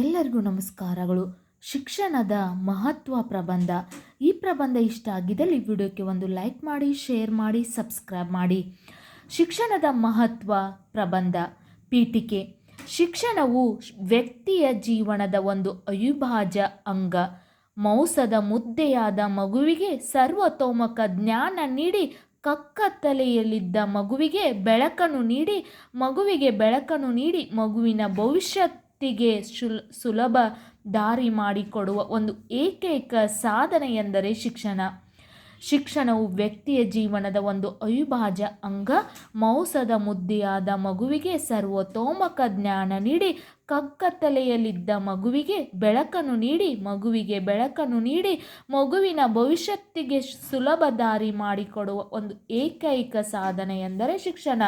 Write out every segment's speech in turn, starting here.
ಎಲ್ಲರಿಗೂ ನಮಸ್ಕಾರಗಳು. ಶಿಕ್ಷಣದ ಮಹತ್ವ ಪ್ರಬಂಧ. ಈ ಪ್ರಬಂಧ ಇಷ್ಟ ಆಗಿದ್ದಲ್ಲಿ ವಿಡಿಯೋಕ್ಕೆ ಒಂದು ಲೈಕ್ ಮಾಡಿ, ಶೇರ್ ಮಾಡಿ, ಸಬ್ಸ್ಕ್ರೈಬ್ ಮಾಡಿ. ಶಿಕ್ಷಣದ ಮಹತ್ವ ಪ್ರಬಂಧ. ಪೀಠಿಕೆ. ಶಿಕ್ಷಣವು ವ್ಯಕ್ತಿಯ ಜೀವನದ ಒಂದು ಅವಿಭಾಜ್ಯ ಅಂಗ. ಮೌಸದ ಮುದ್ದೆಯಾದ ಮಗುವಿಗೆ ಸರ್ವತೋಮಕ ಜ್ಞಾನ ನೀಡಿ ಕಕ್ಕತ್ತಲೆಯಲ್ಲಿದ್ದ ಮಗುವಿಗೆ ಬೆಳಕನ್ನು ನೀಡಿ, ಮಗುವಿಗೆ ಬೆಳಕನ್ನು ನೀಡಿ ಮಗುವಿನ ಭವಿಷ್ಯತ್ತಿಗೆ ಶುಲ್, ಸುಲಭ ದಾರಿ ಮಾಡಿಕೊಡುವ ಒಂದು ಏಕೈಕ ಸಾಧನೆ ಎಂದರೆ ಶಿಕ್ಷಣ. ಶಿಕ್ಷಣವು ವ್ಯಕ್ತಿಯ ಜೀವನದ ಒಂದು ಅವಿಭಾಜ್ಯ ಅಂಗ. ಮೌಸದ ಮುದ್ದೆಯಾದ ಮಗುವಿಗೆ ಸರ್ವತೋಮಕ ಜ್ಞಾನ ನೀಡಿ ಕಕ್ಕತ್ತಲೆಯಲ್ಲಿದ್ದ ಮಗುವಿಗೆ ಬೆಳಕನ್ನು ನೀಡಿ, ಮಗುವಿಗೆ ಬೆಳಕನ್ನು ನೀಡಿ, ಮಗುವಿನ ಭವಿಷ್ಯತ್ತಿಗೆ ಸುಲಭ ದಾರಿ ಮಾಡಿಕೊಡುವ ಒಂದು ಏಕೈಕ ಸಾಧನೆ ಎಂದರೆ ಶಿಕ್ಷಣ.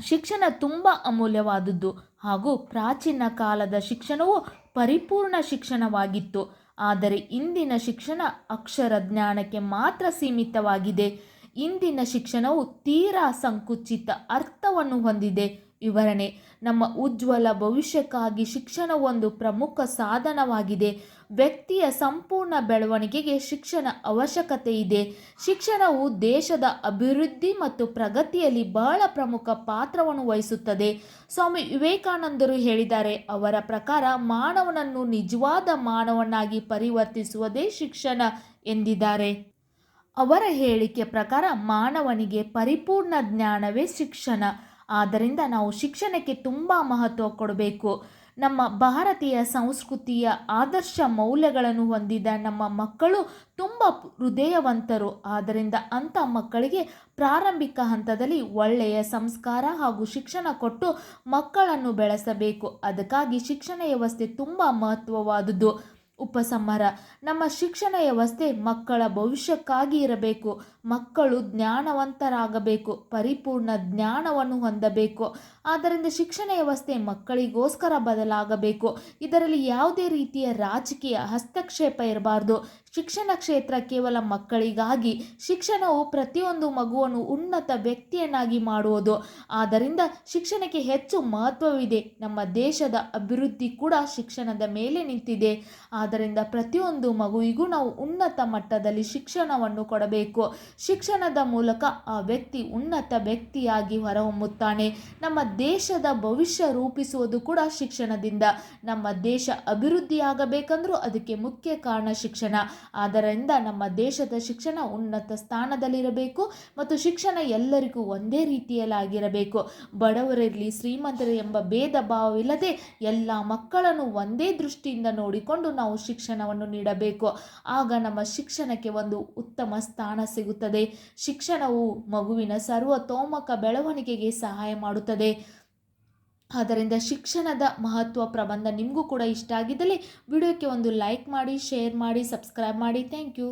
ಶಿಕ್ಷಣ ತುಂಬ ಅಮೂಲ್ಯವಾದದ್ದು ಹಾಗೂ ಪ್ರಾಚೀನ ಕಾಲದ ಶಿಕ್ಷಣವು ಪರಿಪೂರ್ಣ ಶಿಕ್ಷಣವಾಗಿತ್ತು. ಆದರೆ ಇಂದಿನ ಶಿಕ್ಷಣ ಅಕ್ಷರ ಜ್ಞಾನಕ್ಕೆ ಮಾತ್ರ ಸೀಮಿತವಾಗಿದೆ. ಇಂದಿನ ಶಿಕ್ಷಣವು ತೀರಾ ಸಂಕುಚಿತ ಅರ್ಥವನ್ನು ಹೊಂದಿದೆ. ವಿವರಣೆ. ನಮ್ಮ ಉಜ್ವಲ ಭವಿಷ್ಯಕ್ಕಾಗಿ ಶಿಕ್ಷಣ ಒಂದು ಪ್ರಮುಖ ಸಾಧನವಾಗಿದೆ. ವ್ಯಕ್ತಿಯ ಸಂಪೂರ್ಣ ಬೆಳವಣಿಗೆಗೆ ಶಿಕ್ಷಣ ಅವಶ್ಯಕತೆ ಇದೆ. ಶಿಕ್ಷಣವು ದೇಶದ ಅಭಿವೃದ್ಧಿ ಮತ್ತು ಪ್ರಗತಿಯಲ್ಲಿ ಬಹಳ ಪ್ರಮುಖ ಪಾತ್ರವನ್ನು ವಹಿಸುತ್ತದೆ. ಸ್ವಾಮಿ ವಿವೇಕಾನಂದರು ಹೇಳಿದ್ದಾರೆ, ಅವರ ಪ್ರಕಾರ ಮಾನವನನ್ನು ನಿಜವಾದ ಮಾನವನಾಗಿ ಪರಿವರ್ತಿಸುವುದೇ ಶಿಕ್ಷಣ ಎಂದಿದ್ದಾರೆ. ಅವರ ಹೇಳಿಕೆ ಪ್ರಕಾರ ಮಾನವನಿಗೆ ಪರಿಪೂರ್ಣ ಜ್ಞಾನವೇ ಶಿಕ್ಷಣ. ಆದ್ದರಿಂದ ನಾವು ಶಿಕ್ಷಣಕ್ಕೆ ತುಂಬ ಮಹತ್ವ ಕೊಡಬೇಕು. ನಮ್ಮ ಭಾರತೀಯ ಸಂಸ್ಕೃತಿಯ ಆದರ್ಶ ಮೌಲ್ಯಗಳನ್ನು ಹೊಂದಿದ ನಮ್ಮ ಮಕ್ಕಳು ತುಂಬ ಹೃದಯವಂತರು. ಆದ್ದರಿಂದ ಅಂಥ ಮಕ್ಕಳಿಗೆ ಪ್ರಾರಂಭಿಕ ಹಂತದಲ್ಲಿ ಒಳ್ಳೆಯ ಸಂಸ್ಕಾರ ಹಾಗೂ ಶಿಕ್ಷಣ ಕೊಟ್ಟು ಮಕ್ಕಳನ್ನು ಬೆಳೆಸಬೇಕು. ಅದಕ್ಕಾಗಿ ಶಿಕ್ಷಣ ವ್ಯವಸ್ಥೆ ತುಂಬ ಮಹತ್ವವಾದುದು ಉಪಸಂಹಾರ. ನಮ್ಮ ಶಿಕ್ಷಣ ವ್ಯವಸ್ಥೆ ಮಕ್ಕಳ ಭವಿಷ್ಯಕ್ಕಾಗಿ ಇರಬೇಕು. ಮಕ್ಕಳು ಜ್ಞಾನವಂತರಾಗಬೇಕು, ಪರಿಪೂರ್ಣ ಜ್ಞಾನವನ್ನು ಹೊಂದಬೇಕು. ಆದ್ದರಿಂದ ಶಿಕ್ಷಣ ವ್ಯವಸ್ಥೆ ಮಕ್ಕಳಿಗೋಸ್ಕರ ಬದಲಾಗಬೇಕು. ಇದರಲ್ಲಿ ಯಾವುದೇ ರೀತಿಯ ರಾಜಕೀಯ ಹಸ್ತಕ್ಷೇಪ ಇರಬಾರ್ದು. ಶಿಕ್ಷಣ ಕ್ಷೇತ್ರ ಕೇವಲ ಮಕ್ಕಳಿಗಾಗಿ ಶಿಕ್ಷಣವು ಪ್ರತಿಯೊಂದು ಮಗುವನ್ನು ಉನ್ನತ ವ್ಯಕ್ತಿಯನ್ನಾಗಿ ಮಾಡುವುದು. ಆದ್ದರಿಂದ ಶಿಕ್ಷಣಕ್ಕೆ ಹೆಚ್ಚು ಮಹತ್ವವಿದೆ. ನಮ್ಮ ದೇಶದ ಅಭಿವೃದ್ಧಿ ಕೂಡ ಶಿಕ್ಷಣದ ಮೇಲೆ ನಿಂತಿದೆ. ಆದ್ದರಿಂದ ಪ್ರತಿಯೊಂದು ಮಗುವಿಗೂ ನಾವು ಉನ್ನತ ಮಟ್ಟದಲ್ಲಿ ಶಿಕ್ಷಣವನ್ನು ಕೊಡಬೇಕು. ಶಿಕ್ಷಣದ ಮೂಲಕ ಆ ವ್ಯಕ್ತಿ ಉನ್ನತ ವ್ಯಕ್ತಿಯಾಗಿ ಹೊರಹೊಮ್ಮುತ್ತಾನೆ. ನಮ್ಮ ದೇಶದ ಭವಿಷ್ಯ ರೂಪಿಸುವುದು ಕೂಡ ಶಿಕ್ಷಣದಿಂದ. ನಮ್ಮ ದೇಶ ಅಭಿವೃದ್ಧಿಯಾಗಬೇಕಂದ್ರೂ ಅದಕ್ಕೆ ಮುಖ್ಯ ಕಾರಣ ಶಿಕ್ಷಣ. ಆದ್ದರಿಂದ ನಮ್ಮ ದೇಶದ ಶಿಕ್ಷಣ ಉನ್ನತ ಸ್ಥಾನದಲ್ಲಿರಬೇಕು ಮತ್ತು ಶಿಕ್ಷಣ ಎಲ್ಲರಿಗೂ ಒಂದೇ ರೀತಿಯಲ್ಲಾಗಿರಬೇಕು. ಬಡವರಿರಲಿ, ಶ್ರೀಮಂತರು ಎಂಬ ಭೇದ ಭಾವವಿಲ್ಲದೆ ಎಲ್ಲ ಮಕ್ಕಳನ್ನು ಒಂದೇ ದೃಷ್ಟಿಯಿಂದ ನೋಡಿಕೊಂಡು ನಾವು ಶಿಕ್ಷಣವನ್ನು ನೀಡಬೇಕು. ಆಗ ನಮ್ಮ ಶಿಕ್ಷಣಕ್ಕೆ ಒಂದು ಉತ್ತಮ ಸ್ಥಾನ ಸಿಗುತ್ತದೆ. ಶಿಕ್ಷಣವು ಮಗುವಿನ ಸರ್ವತೋಮಕ ಬೆಳವಣಿಗೆಗೆ ಸಹಾಯ ಮಾಡುತ್ತದೆ. ಆದ್ದರಿಂದ ಶಿಕ್ಷಣದ ಮಹತ್ವ ಪ್ರಬಂಧ ನಿಮಗೂ ಕೂಡ ಇಷ್ಟ ಆಗಿದ್ದಲ್ಲಿ ವಿಡಿಯೋಕ್ಕೆ ಒಂದು ಲೈಕ್ ಮಾಡಿ ಶೇರ್ ಮಾಡಿ ಸಬ್ಸ್ಕ್ರೈಬ್ ಮಾಡಿ. Thank you